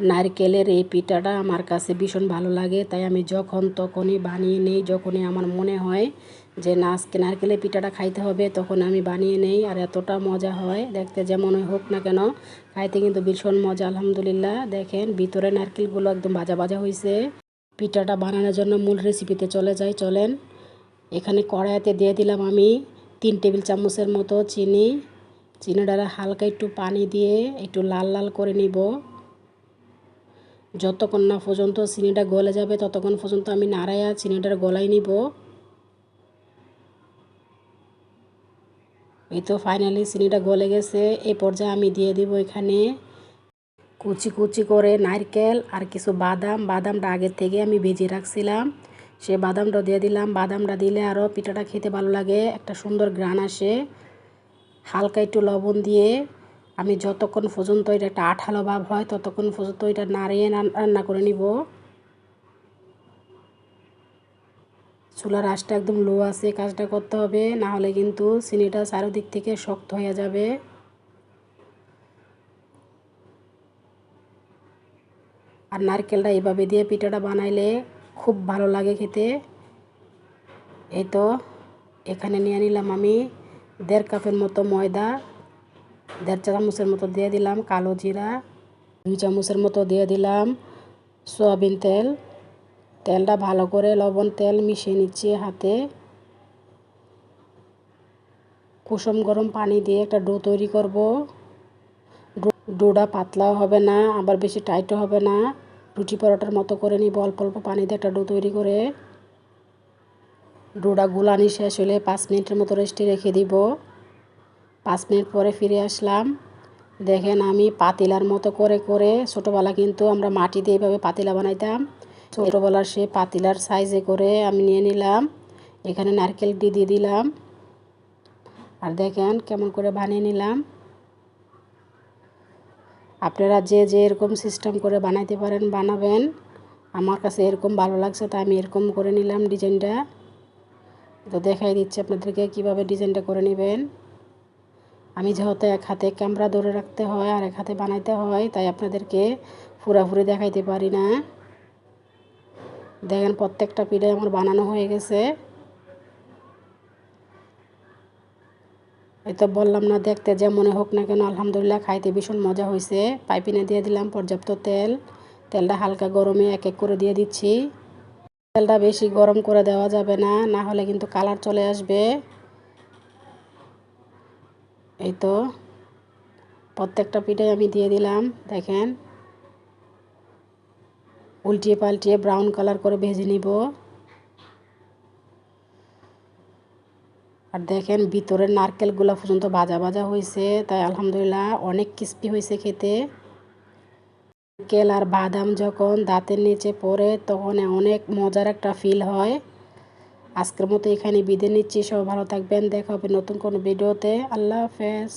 নারকেলের এই পিঠাটা আমার কাছে ভীষণ ভালো লাগে। তাই আমি যখন তখনই বানিয়ে নেই, যখনই আমার মনে হয় যে না, আজকে নারকেলের পিঠাটা খাইতে হবে, তখন আমি বানিয়ে নেই। আর এতটা মজা হয়, দেখতে যেমন হোক না কেন, খাইতে কিন্তু ভীষণ মজা, আলহামদুলিল্লাহ। দেখেন, ভিতরে নারকেলগুলো একদম ভাজা ভাজা হয়েছে পিঠাটা বানানোর জন্য মূল রেসিপিতে চলে যাই, চলেন। এখানে কড়াইতে দিয়ে দিলাম আমি তিন টেবিল চামচের মতো চিনি। চিনিটা হালকা একটু পানি দিয়ে একটু লাল লাল করে নিব। যতক্ষণ না পর্যন্ত চিনিটা গলে যাবে, ততক্ষণ পর্যন্ত আমি নাড়াইয়া চিনিটার গলাই নিব। এই তো ফাইনালি চিনিটা গলে গেছে। এই পর্যায়ে আমি দিয়ে দিব এখানে কুচি কুচি করে নারকেল আর কিছু বাদাম। বাদামটা আগের থেকে আমি ভেজে রাখছিলাম। সে বাদামটা দিয়ে দিলাম। বাদামটা দিলে আরও পিঠাটা খেতে ভালো লাগে, একটা সুন্দর গ্রান আসে। হালকা একটু লবণ দিয়ে আমি যতক্ষণ পর্যন্ত এটা একটা আঠালো ভাব হয়, ততক্ষণ পর্যন্ত এটা নাড়িয়ে রান্না করে নিব। চুলার আঁচটা একদম লো আছে, কাজটা করতে হবে, না হলে কিন্তু চিনিটা চারোদিক থেকে শক্ত হয়ে যাবে। আর নারকেলটা এভাবে দিয়ে পিঠাটা বানাইলে খুব ভালো লাগে খেতে। এই তো, এখানে নিয়ে নিলাম আমি দেড় কাপের মতো ময়দা। দেড় চামচের মতো দিয়ে দিলাম কালো জিরা, দুই চামচের মতো দিয়ে দিলাম সয়াবিন তেল। তেলটা ভালো করে লবণ তেল মিশিয়ে নিচ্ছি হাতে। কুসুম গরম পানি দিয়ে একটা ডো তৈরি করব। ডোটা পাতলাও হবে না, আবার বেশি টাইটও হবে না। রুটি পরোটার মতো করে নিব, অল্প অল্প পানি দিয়ে একটা ডো তৈরি করে। ডোটা গুলানি শেষ হলে পাঁচ মিনিটের মতো রেস্টে রেখে দিব। পাঁচ মিনিট পরে ফিরে আসলাম। দেখেন আমি পাতিলার মতো করে করে ছোটোবেলা কিন্তু আমরা মাটি দিয়ে এইভাবে পাতিলা বানাইতাম। ছোটোবেলার সে পাতিলার সাইজে করে আমি নিয়ে নিলাম। এখানে নারকেল দিয়ে দিলাম। আর দেখেন কেমন করে বানিয়ে নিলাম। আপনারা যে যে এরকম সিস্টেম করে বানাইতে পারেন, বানাবেন। আমার কাছে এরকম ভালো লাগছে, তাই আমি এরকম করে নিলাম ডিজাইনটা। তো দেখাই দিচ্ছি আপনাদেরকে কীভাবে ডিজাইনটা করে নেবেন। আমি যেহেতু এক হাতে ক্যামেরা ধরে রাখতে হয় আর এক হাতে বানাইতে হয়, তাই আপনাদেরকে পুরাপুরি দেখাইতে পারি না। দেখেন প্রত্যেকটা পিঠে আমার বানানো হয়ে গেছে। এই তো বললাম না দেখতে যে মনে হোক না কেন, আলহামদুলিল্লাহ খাইতে ভীষণ মজা হয়েছে পাইপিনে দিয়ে দিলাম পর্যাপ্ত তেল। তেলটা হালকা গরমে এক এক করে দিয়ে দিচ্ছি। তেলটা বেশি গরম করে দেওয়া যাবে না না হলে কিন্তু কালার চলে আসবে। এই তো, প্রত্যেকটা পিঠে আমি দিয়ে দিলাম, দেখেন। উল্টিয়ে পাল্টিয়ে ব্রাউন কালার করে ভেজে নিব। আর দেখেন, ভিতরের নারকেলগুলো পর্যন্ত ভাজা ভাজা হয়েছে, তাই আলহামদুলিল্লাহ অনেক ক্রিস্পি হয়েছে খেতে। নারকেল আর বাদাম যখন দাঁতের নিচে পড়ে, তখন অনেক মজার একটা ফিল হয়। আজকের মতো এখানে বিদে নিচ্ছি। সব ভালো থাকবেন। দেখা হবে নতুন কোনো ভিডিওতে। আল্লাহ হাফেজ।